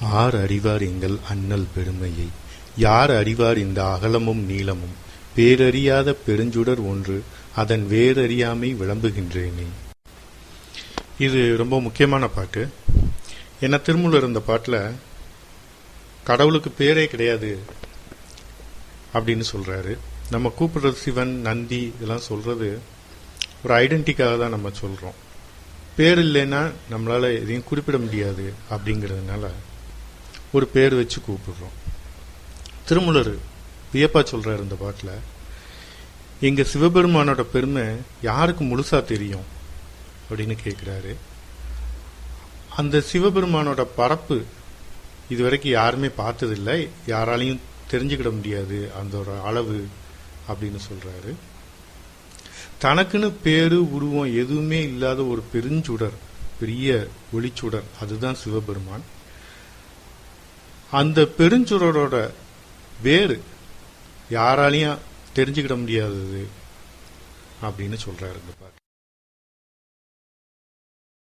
யார் அறிவார் எங்கள் அண்ணல் பெருமையை. யார் அறிவார் இந்த அகலமும் நீளமும்? பேரறியாத பெருஞ்சுடர் ஒன்று அதன் வேறறியாமை விளம்புகின்றேனே. இது ரொம்ப முக்கியமான பாட்டு. என்ன திருமூல இருந்த பாட்டில் கடவுளுக்கு பேரே கிடையாது அப்படின்னு சொல்கிறாரு நம்ம கூப்பிடுறது சிவன் நந்தி இதெல்லாம் சொல்கிறது ஒரு ஐடென்டிக்காக தான் நம்ம சொல்கிறோம் பேர் இல்லைன்னா நம்மளால் எதையும் குறிப்பிட முடியாது அப்படிங்கிறதுனால ஒரு பேர் வச்சு கூப்பிடுறோம். திருமுலர் வியப்பா சொல்றாரு இந்த பாட்டில். எங்க சிவபெருமானோட பெருமை யாருக்கு முழுசா தெரியும்? அப்படின்னு கேட்குறாரு அந்த சிவபெருமானோட பரப்பு இதுவரைக்கும் யாருமே பார்த்ததில்லை. யாராலையும் தெரிஞ்சுக்கிட முடியாது. அதோட அளவு அப்படின்னு சொல்றாரு. தனக்குன்னு பேரு உருவம் எதுவுமே இல்லாத ஒரு பெருஞ்சுடர் பெரிய ஒளிச்சுடர் அதுதான் சிவபெருமான். அந்த பெருஞ்சுடரோட வேறு. யாராலையும் தெரிஞ்சுக்கிட முடியாதது அப்படின்னு சொல்றாரு இந்த பாட்டு.